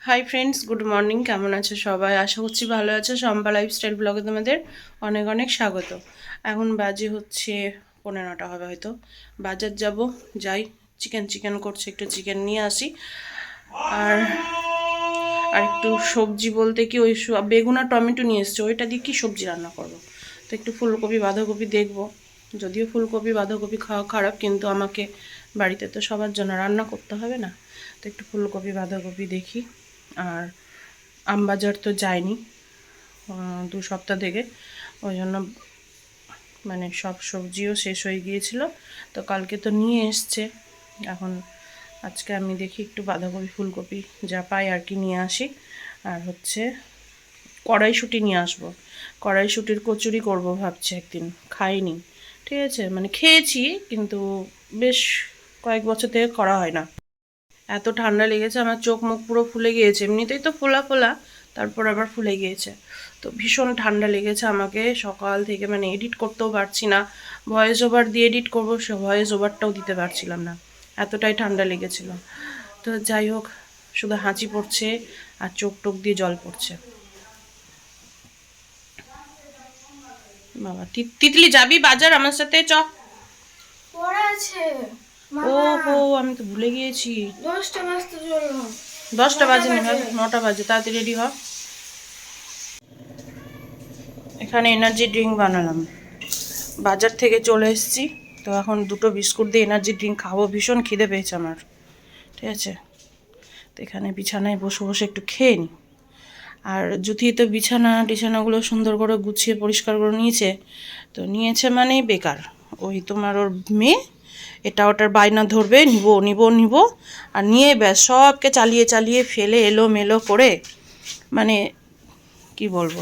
Hi friends good morning কেমন আছো সবাই? আশা করছি ভালো আছো। সম্পা লাইফস্টাইল ব্লগে তোমাদের অনেক অনেক স্বাগত। এখন বাজে হচ্ছে পনেরোটা হবে হয়তো। বাজার যাব, যাই। চিকেন চিকেন করছে, একটু চিকেন নিয়ে আসি। আর আর একটু সবজি বলতে কি ওই বেগুন আর টমেটো নিয়ে এসছে। ওইটা দিয়ে কি সবজি রান্না করব? তো একটু ফুলকপি, বাঁধাকপি দেখব। যদিও ফুলকপি, বাঁধাকপি খাওয়া খারাপ, কিন্তু আমাকে বাড়িতে তো সবার জন্য রান্না করতে হবে না। তো একটু ফুলকপি, বাঁধাকপি দেখি। আর আমবাজার তো যায়নি দু সপ্তাহ থেকে। ওই জন্য মানে সব সবজিও শেষ হয়ে গিয়েছিল। তো কালকে তো নিয়ে এসছে। এখন আজকে আমি দেখি একটু বাঁধাকপি, ফুলকপি যা পাই আর কি নিয়ে আসি। আর হচ্ছে কড়াইশুঁটি নিয়ে আসব। কড়াইশুঁটির কচুরি করব ভাবছি একদিন, খাইনি। ঠিক আছে মানে খেয়েছি কিন্তু বেশ কয়েক বছর থেকে করা হয় না। এত ঠান্ডা লেগেছে, আমার চোখ মুখ পুরো ফুলে গিয়েছে। এমনিতেই তো ফোলা ফোলা, তারপর আবার ফুলে গিয়েছে। তো ভীষণ ঠান্ডা লেগেছে আমাকে, সকাল থেকে মানে এডিট করতেও পারছি না। ভয়েস ওভার দিয়ে এডিট করব, সে ভয়েস ওভারটাও দিতে পারছিলাম না। এতটাই ঠান্ডা লেগেছিল। তো যাই হোক, শুধু হাঁচি পড়ছে আর চোখ টোক দিয়ে জল পড়ছে। বাবা তিতলি, যাবি বাজার আমার সাথে? চ। পড়ে আছে ও হো আমি তো ভুলে গিয়েছি। দশটা বাজতে চলল। দশটা বাজে না নটা বাজে তাড়াতাড়ি রেডি হ। এখানে এনার্জি ড্রিঙ্ক বানালাম। বাজার থেকে চলে এসেছি তো এখন দুটো বিস্কুট দিয়ে এনার্জি ড্রিঙ্ক খাব। ভীষণ খিদে পেয়েছে আমার। ঠিক আছে? তো এখানে বিছানায় বসে বসে একটু খেয়ে নিই আর যদি তো বিছানা টিছানাগুলো সুন্দর করে গুছিয়ে পরিষ্কার করে নিয়েছে। তো নিয়েছে মানেই বেকার। ওই তোমার ওর মেয়ে এটা ওটার বায়না ধরবে, নিব নিব নিব। আর নিয়ে ব্যাস, সবকে চালিয়ে চালিয়ে ফেলে এলো মেলো করে মানে কি বলব?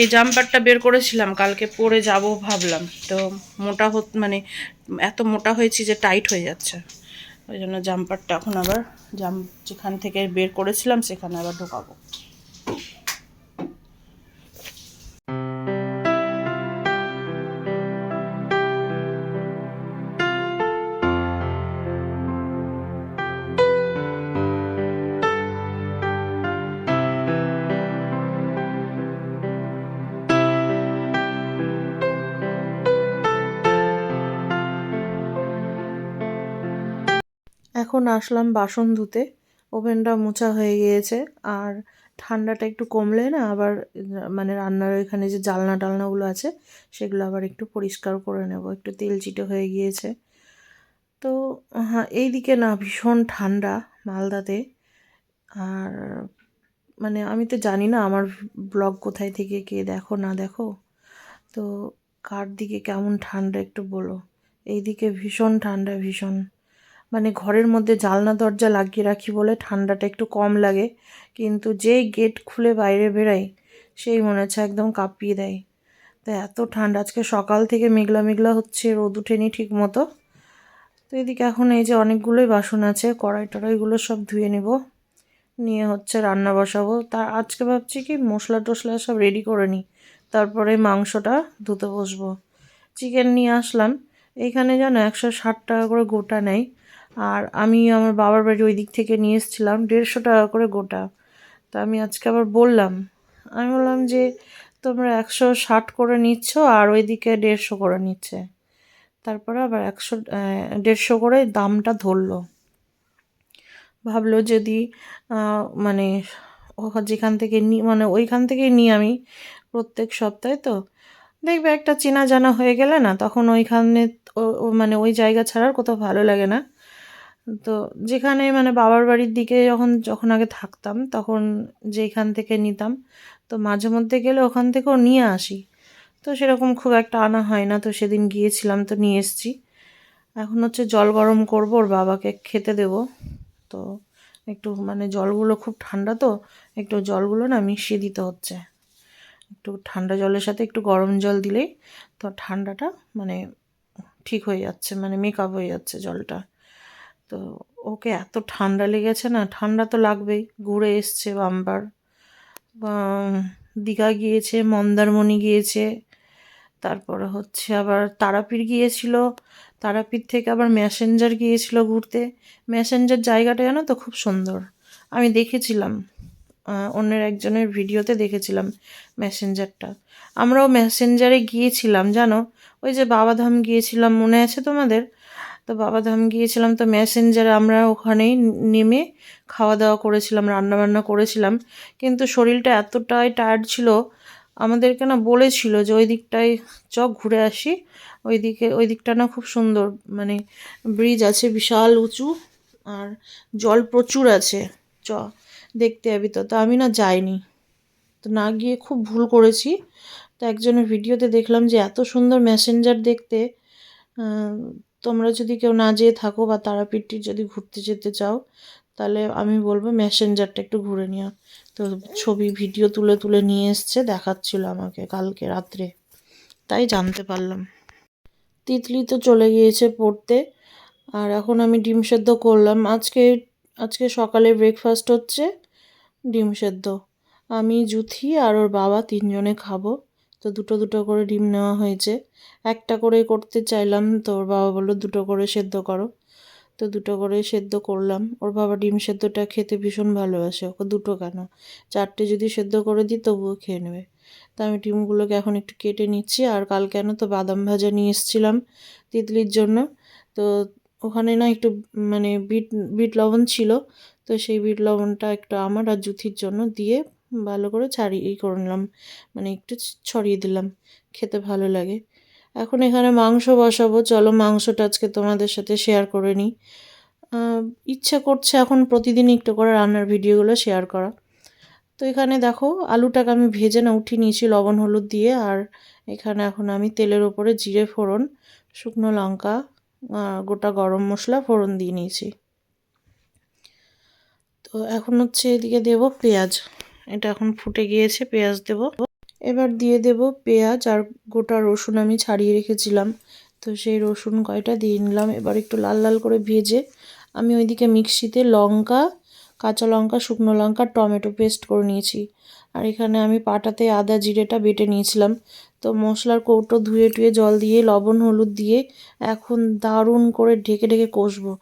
এই জাম্পারটা বের করেছিলাম, কালকে পরে যাব ভাবলাম। তো মোটা হত মানে এত মোটা হয়েছি যে টাইট হয়ে যাচ্ছে। ওই জন্য জাম্পারটা এখন আবার জাম যেখান থেকে বের করেছিলাম, সেখানে আবার ঢোকাবো। এখন আসলাম বাসন ধুতে। ওভেনটা মোছা হয়ে গিয়েছে। আর ঠান্ডাটা একটু কমলে না আবার মানে রান্নার ওইখানে যে জালনা টালনাগুলো আছে, সেগুলো আবার একটু পরিষ্কার করে নেব। একটু তেল চিটে হয়ে গিয়েছে। তো হ্যাঁ এইদিকে না ভীষণ ঠান্ডা মালদাতে। আর মানে আমি তো জানি না আমার ব্লগ কোথায় থেকে কে দেখো না দেখো। তো, কার দিকে কেমন ঠান্ডা একটু বলো। এইদিকে ভীষণ ঠান্ডা, ভীষণ। মানে ঘরের মধ্যে জালনা, দরজা লাগিয়ে রাখি বলে ঠান্ডাটা একটু কম লাগে। কিন্তু যেই গেট খুলে বাইরে বেরাই সেই মনে হচ্ছে একদম কাঁপিয়ে দেয়। তো এত ঠান্ডা, আজকে সকাল থেকে মেঘলা মেঘলা হচ্ছে, রোদ উঠেনি ঠিক মতো তো এদিকে এখন এই যে অনেকগুলোই বাসন আছে, কড়াই টড়াইগুলো সব ধুয়ে নেব। নিয়ে হচ্ছে রান্না বসাবো। তা আজকে ভাবছি কি মশলা টশলা সব রেডি করে নিই। তারপরে মাংসটা ধুতে বসবো। চিকেন নিয়ে আসলাম। এইখানে যেন একশো ষাট টাকা করে গোটা নেয়। আর আমি আমার বাবার বাড়ি ওই দিক থেকে নিয়ে এসেছিলাম, দেড়শো টাকা করে গোটা। তা আমি আজকে আবার বললাম, আমি বললাম যে তোমরা একশো ষাট করে নিচ্ছ আর ওইদিকে দেড়শো করে নিচ্ছে। তারপরে আবার একশো দেড়শো করে দামটা ধরলো। ভাবলো যদি মানে যেখান থেকে নি মানে ওইখান থেকেই নিই আমি প্রত্যেক সপ্তাহে তো। দেখবে একটা চেনা জানা হয়ে গেলে না, তখন ওইখানে মানে ওই জায়গা ছাড়ার কোথাও ভালো লাগে না। তো যেখানে মানে বাবার বাড়ির দিকে যখন যখন আগে থাকতাম, তখন যেখান থেকে নিতাম, তো মাঝে মধ্যে গেলে ওখান থেকেও নিয়ে আসি। তো সেরকম খুব একটা আনা হয় না, তো সেদিন গিয়েছিলাম, তো নিয়ে এসেছি। এখন হচ্ছে জল গরম করব, ওর বাবাকে খেতে দেব। তো একটু মানে জলগুলো খুব ঠান্ডা তো, একটু জলগুলো না মিশিয়ে দিতে হচ্ছে। একটু ঠান্ডা জলের সাথে একটু গরম জল দিলেই তো ঠান্ডাটা মানে ঠিক হয়ে যাচ্ছে মানে মেকআপ হয়ে যাচ্ছে জলটা। তো ওকে এত ঠান্ডা লেগেছে না, ঠান্ডা তো লাগবেই। ঘুরে এসছে বাম্বার। দীঘা গিয়েছে, মন্দারমণি গিয়েছে, তারপরে হচ্ছে আবার তারাপীঠ গিয়েছিল, তারাপীঠ থেকে আবার ম্যাসেঞ্জার গিয়েছিল ঘুরতে। ম্যাসেঞ্জার জায়গাটা জানো তো খুব সুন্দর। আমি দেখেছিলাম অন্যের একজনের ভিডিওতে দেখেছিলাম ম্যাসেঞ্জারটা। আমরাও ম্যাসেঞ্জারে গিয়েছিলাম, জানো? ওই যে বাবাধাম গিয়েছিলাম, মনে আছে তোমাদের? তো বাবাধাম গিয়েছিলাম তো মেসেঞ্জারে আমরা ওখানেই নেমে খাওয়া দাওয়া করেছিলাম রান্না বান্না করেছিলাম। কিন্তু শরীরটা এতটাই টায়ার্ড ছিল, আমাদেরকে না বলেছিল যে ওই দিকটায় চ ঘুরে আসি। ওই দিকে, ওই দিকটা না খুব সুন্দর মানে ব্রিজ আছে বিশাল উঁচু আর জল প্রচুর আছে, চ, দেখতে যাবি তো। তা আমি না যাইনি, তো না গিয়ে খুব ভুল করেছি। তো একজনের ভিডিওতে দেখলাম যে এত সুন্দর মেসেঞ্জার দেখতে তোমরা যদি কেউ না যেয়ে থাকো বা তারাপীঠটি যদি ঘুরতে যেতে চাও, তাহলে আমি বলব মেসেঞ্জারটা একটু ঘুরে নিও। তো ছবি, ভিডিও তুলে তুলে নিয়ে এসছে, দেখাচ্ছিল আমাকে কালকে রাত্রে। তাই জানতে পারলাম। তিতলি তো চলে গিয়েছে পড়তে, আর এখন আমি ডিম সেদ্ধ করলাম। আজকে আজকে সকালে ব্রেকফাস্ট হচ্ছে ডিম সেদ্ধ। আমি, জুথি আর ওর বাবা তিনজনে খাব। তো দুটো দুটো করে ডিম নেওয়া হয়েছে। একটা করে করতে চাইলাম, তো ওর বাবা বলল দুটো করে সেদ্ধ করো। তো দুটো করে সেদ্ধ করলাম। ওর বাবা ডিম সেদ্ধটা খেতে ভীষণ ভালোবাসে, ওকে দুটো কেন? চারটে যদি সেদ্ধ করে দিই তবুও খেয়ে নেবে। তো আমি ডিমগুলোকে এখন একটু কেটে নিচ্ছি, আর কাল কেন তো বাদাম ভাজা নিয়ে এসেছিলাম তিতলির জন্য। তো ওখানে না একটু মানে বিট বিট লবণ ছিল, তো সেই বিট লবণটা একটু আমার আর জুথির জন্য দিয়ে ভালো করে ছাড়িয়ে নিলাম। মানে একটু ছড়িয়ে দিলাম। খেতে ভালো লাগে। এখন এখানে মাংস বসাবো। চলো মাংসটা আজকে তোমাদের সাথে শেয়ার করে নিই। ইচ্ছা করছে এখন প্রতিদিন একটু করে রান্নার ভিডিওগুলো শেয়ার করা। তো এখানে দেখো, আলুটাকে আমি ভেজে না, উঠিয়ে নিয়েছি লবণ, হলুদ দিয়ে। আর এখানে এখন আমি তেলের ওপরে জিরে ফোড়ন, শুকনো লঙ্কা গোটা গরম মশলা, ফোড়ন দিয়ে নিয়েছি। তো এখন হচ্ছে এদিকে দেব পেঁয়াজ। এটা এখন ফুটে গিয়েছে, পেঁয়াজ দেব। এবার দিয়ে দেব পেঁয়াজ আর গোটা রসুন আমি ছাড়িয়ে রেখেছিলাম। তো সেই রসুন কয়টা দিয়ে নিলাম। এবার একটু লাল লাল করে ভেজে আমি ওইদিকে মিক্সিতে লঙ্কা কাঁচা লঙ্কা, শুকনো লঙ্কা, টমেটো পেস্ট করে নিয়েছি। আর এখানে আমি পাটাতে আদা জিরেটা বেটে নিয়েছিলাম। তো মশলার কৌটো ধুয়ে টুয়ে জল দিয়ে, লবণ, হলুদ দিয়ে এখন দারুণ করে ঢেকে ঢেকে কষবো।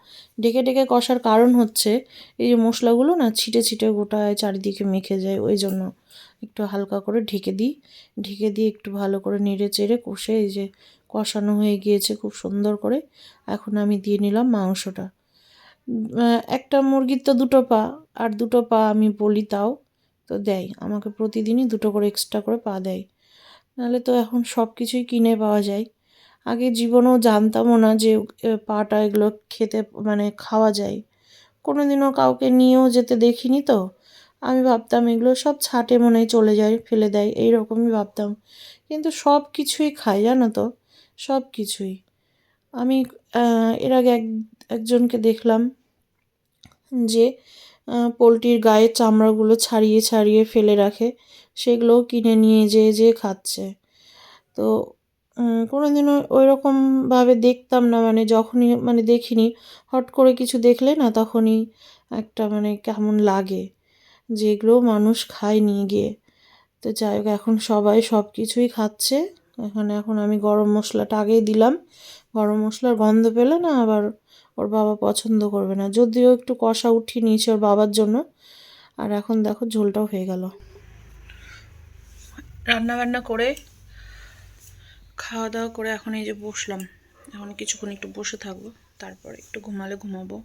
ঢেকে ঢেকে কষার কারণ হচ্ছে, এই যে মশলাগুলো না ছিটে ছিটে গোটায় চারিদিকে মেখে যায়, ওই জন্য একটু হালকা করে ঢেকে দিই। ঢেকে দিয়ে একটু ভালো করে নেড়ে চেড়ে কষে, এই যে কষানো হয়ে গিয়েছে খুব সুন্দর করে। এখন আমি দিয়ে নিলাম মাংসটা। একটা মুরগির তো দুটো পা, আর দুটো পা আমি বলি তাও, তো দেয়। আমাকে প্রতিদিনই দুটো করে এক্সট্রা করে পা দেয়। নাহলে তো এখন সব কিছুই কিনে পাওয়া যায়। আগে জীবনেও জানতামও না যে পাটা এগুলো খেতে মানে খাওয়া যায়। কোনো দিনও কাউকে নিয়েও যেতে দেখিনি তো। আমি ভাবতাম এগুলো সব ছাটে মনে চলে যায়, ফেলে দেয় এই রকমই ভাবতাম। কিন্তু সব কিছুই খায় জানো তো? সব কিছুই। আমি এর আগে এক একজনকে দেখলাম যে পোলট্রির গায়ের চামড়াগুলো ছাড়িয়ে ছাড়িয়ে ফেলে রাখে। সেগুলোও কিনে নিয়ে যেয়ে যেয়ে খাচ্ছে। তো উম, কোনোদিনও ওই রকমভাবে দেখতাম না। মানে যখনই মানে দেখিনি হট করে কিছু দেখলে না তখনই একটা মানে কেমন লাগে যে এগুলোও মানুষ খায় নিয়ে গিয়ে। তো যাই হোক এখন সবাই সব কিছুই খাচ্ছে। এখানে এখন আমি গরম মশলাটা আগেই দিলাম। গরম মশলার গন্ধ পেলে না আবার ওর বাবা পছন্দ করবে না। যদিও একটু কষা উঠিয়ে নিয়েছে ওর বাবার জন্য। আর এখন দেখো ঝোলটাও হয়ে গেল। রান্না বান্না করে খাওয়া দাওয়া করে এখন এই যে বসলাম। এখন কিছুক্ষণ একটু বসে থাকব, তারপরে একটু ঘুমালে ঘুমাবো।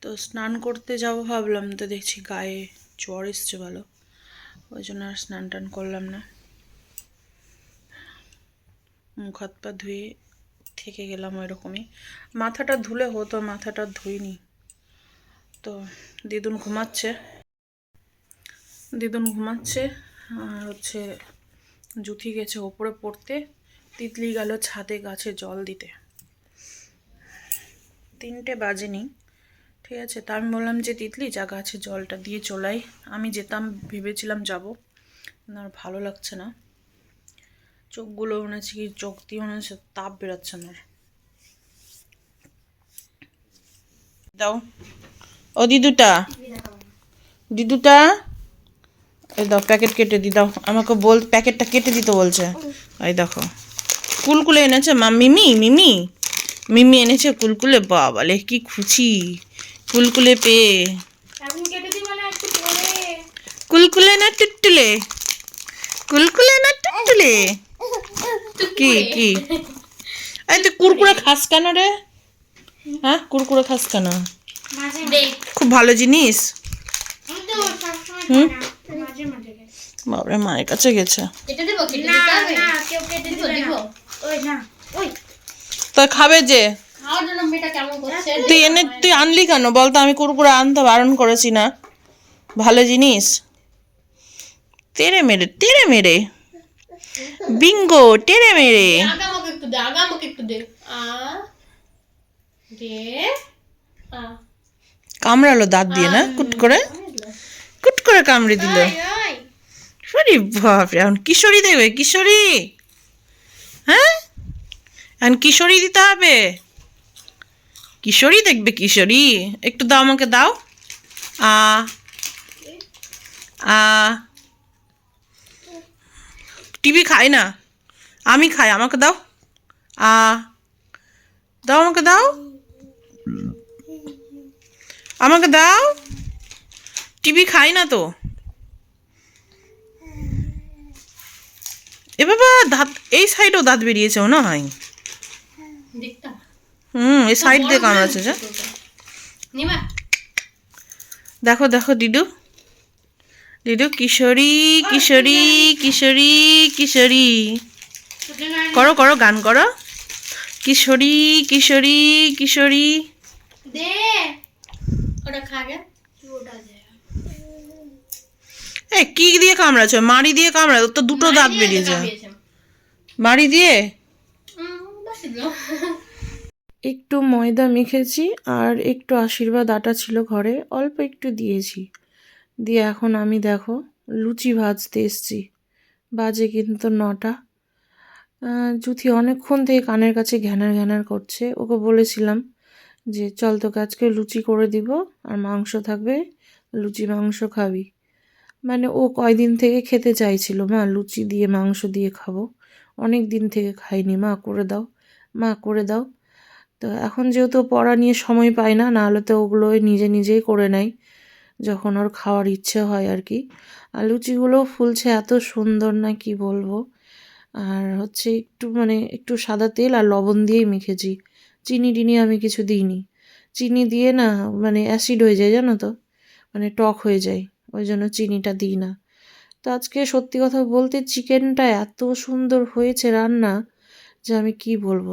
তো স্নান করতে যাব ভাবলাম, তো দেখছি গায়ে জ্বর এসছে ভালো। ওই জন্য আর স্নান টান করলাম না। মুখ হাত পা ধুয়ে থেকে গেলাম ওই রকমই মাথাটা ধুলে হতো মাথাটা ধুইনি। তো দিদুন ঘুমাচ্ছে। দিদুন ঘুমাচ্ছে, আর হচ্ছে জুথি গেছে ওপরে পড়তে। তিতলি গেল ছাদে গাছে জল দিতে। তিনটে বাজেনি, ঠিক আছে? তা আমি বললাম যে, তিতলি, যা গাছে জলটা দিয়ে চলাই। আমি যেতাম, ভেবেছিলাম যাব। আর ভালো লাগছে না। চোখগুলো মনে হচ্ছে কি চোখ দিয়ে মনে হচ্ছে তাপ বেরোচ্ছে আমার। দাও। ও দিদুটা। দিদুটা। এই দাও প্যাকেট কেটে দি দাও। আমাকে বল প্যাকেটটা কেটে দিতে বলছে। এই দেখো। কুলকুলে এনেছে মা মিমি মিমি। মিমি এনেছে কুলকুলে বাবালে কি খুশি। কুলকুলে পেয়ে দিলে কুলকুলে না টুটুলে। কুলকুলে না টুটুলে। কি কি? এই তুই কুরকুরে খাস কেন রে? হ্যাঁ কুরকুরে খাস কেন? খুব ভালো জিনিস। হুম? বাবরে মায়ের কাছে গেছে। এটা দেবো কেটে না দিতে হবে? না কেউ কেটে দিব দিবে দিব? না ওই না ওই। তা খাবে যে? তুই এনে তুই আনলি কেন? বলতো আমি কুরকুরে আনতে বারণ করেছি না। ভালো জিনিস। তেরে মেরে তেরে মেরে। বিঙ্গো টেরে মেরে আগা আমাকে একটু দে আগা আমাকে একটু দে। আ দে আ কামড়ালো দাঁত দিয়ে না? কুট করে? কুট করে কামড়ে দিল। সরি বাপরে এখন কিশোরী দেবে কিশোরী? হ্যাঁ? এখন কিশোরী দিতে হবে। কিশোরী দেখবে কিশোরী। একটু দাও আমাকে দাও। আ আ। টিভি খাই না। আমি খাই আমাকে দাও। আ দাও আমাকে দাও। আমাকে দাও। টিভি খাই না তো। এ বাবা দাঁত এই সাইডেও দাঁত বেরিয়েছে ও না হয় হুম এই সাইড দিয়ে কামড়াচ্ছে যে। দেখো দেখো ডিডু ডিডু কিশোরী কিশোরী কিশোরী কিশোরী। করো করো গান করো। কিশোরী কিশোরী কিশোরী। এ কি দিয়ে কামড়াচ্ছে? মারি দিয়ে কামড়া তো দুটো দাঁত বেরিয়েছে। মারি দিয়ে? একটু ময়দা মেখেছি আর একটু আশীর্বাদ আটা ছিল ঘরে অল্প একটু দিয়েছি। দিয়ে এখন আমি দেখো লুচি ভাজতে এসছি। বাজে কিন্তু নটা। জুথি অনেকক্ষণ থেকে কানের কাছে ঘ্যানার ঘ্যানার করছে। ওকে বলেছিলাম যে, চল তোকে আজকে লুচি করে দিব আর মাংস থাকবে, লুচি মাংস খাবি। মানে ও কয়দিন থেকে খেতে চাইছিল, মা, লুচি দিয়ে মাংস দিয়ে খাব। অনেক দিন থেকে খাইনি, মা, করে দাও, মা, করে দাও। তো এখন যেহেতু পড়া নিয়ে সময় পায় না, নাহলে তো ওগুলো নিজে নিজেই করে নেয়। যখন ওর খাওয়ার ইচ্ছে হয় আর কি। আর লুচিগুলোও ফুলছে এত সুন্দর না কি বলব। আর হচ্ছে একটু মানে একটু সাদা তেল আর লবণ দিয়েই মেখেছি। চিনি টিনি আমি কিছু দিইনি। চিনি দিয়ে না মানে অ্যাসিড হয়ে যায় জানো তো? মানে টক হয়ে যায়। ওই জন্য চিনিটা দিই না। তো আজকে সত্যি কথা বলতে চিকেনটা এত সুন্দর হয়েছে রান্না যে আমি কি বলব?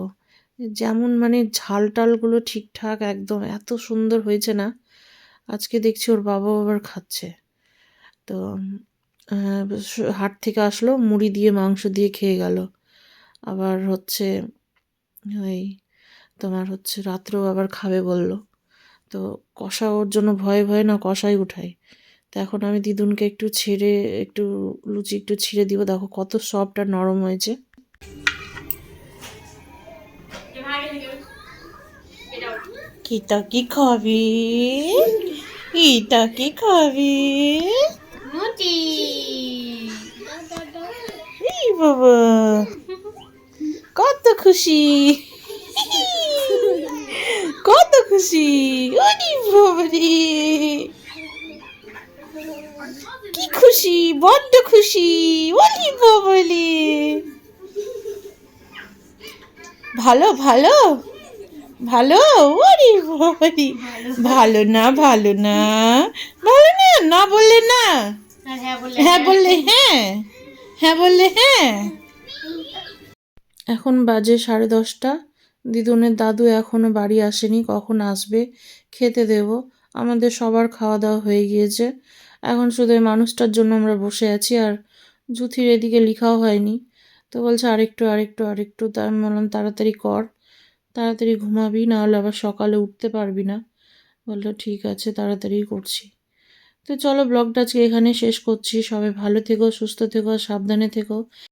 যেমন মানে ঝাল টালগুলো ঠিকঠাক একদম এত সুন্দর হয়েছে না। আজকে দেখছি ওর বাবা আবার খাচ্ছে। তো হাট থেকে আসলো মুড়ি দিয়ে মাংস দিয়ে খেয়ে গেল। আবার হচ্ছে ওই তোমার হচ্ছে রাত্রেও আবার খাবে বলল। তো কষা ওর জন্য ভয়ে ভয়ে না কষাই উঠাই তো এখন আমি দিদুনকে একটু ছেড়ে একটু লুচি একটু ছিঁড়ে দিব। দেখো কত সফট আর নরম হয়েছে। কিটা কি খাবি? কিটা কি খাবি মুটি এই বাবা কত খুশি কত খুশি ওরে বাবা রে কি খুশি বড্ড খুশি ওরে বাবা রে ভালো ভালো ভালো? ওরে বাবা রে ভালো না ভালো না। ভালো না? না বললে না? হ্যাঁ হ্যাঁ বললে হ্যাঁ হ্যাঁ। বললে হ্যাঁ? এখন বাজে সাড়ে দশটা। দিদুনের দাদু এখনও বাড়ি আসেনি কখন আসবে খেতে দেব। আমাদের সবার খাওয়া দাওয়া হয়ে গিয়েছে। এখন শুধু এই মানুষটার জন্য আমরা বসে আছি আর জুথির এদিকে লেখাও হয়নি। তো বলছে আরেকটু আরেকটু আরেকটু। তা আমি বললাম তাড়াতাড়ি কর। তাড়াতাড়ি ঘুমাবি না হলে আবার সকালে উঠতে পারবি না। বলল, ঠিক আছে, তাড়াতাড়ি করছি। তো চলো, ব্লগটা আজকে এখানে শেষ করছি। সবাই ভালো থেকো, সুস্থ থেকো সাবধানে থেকো।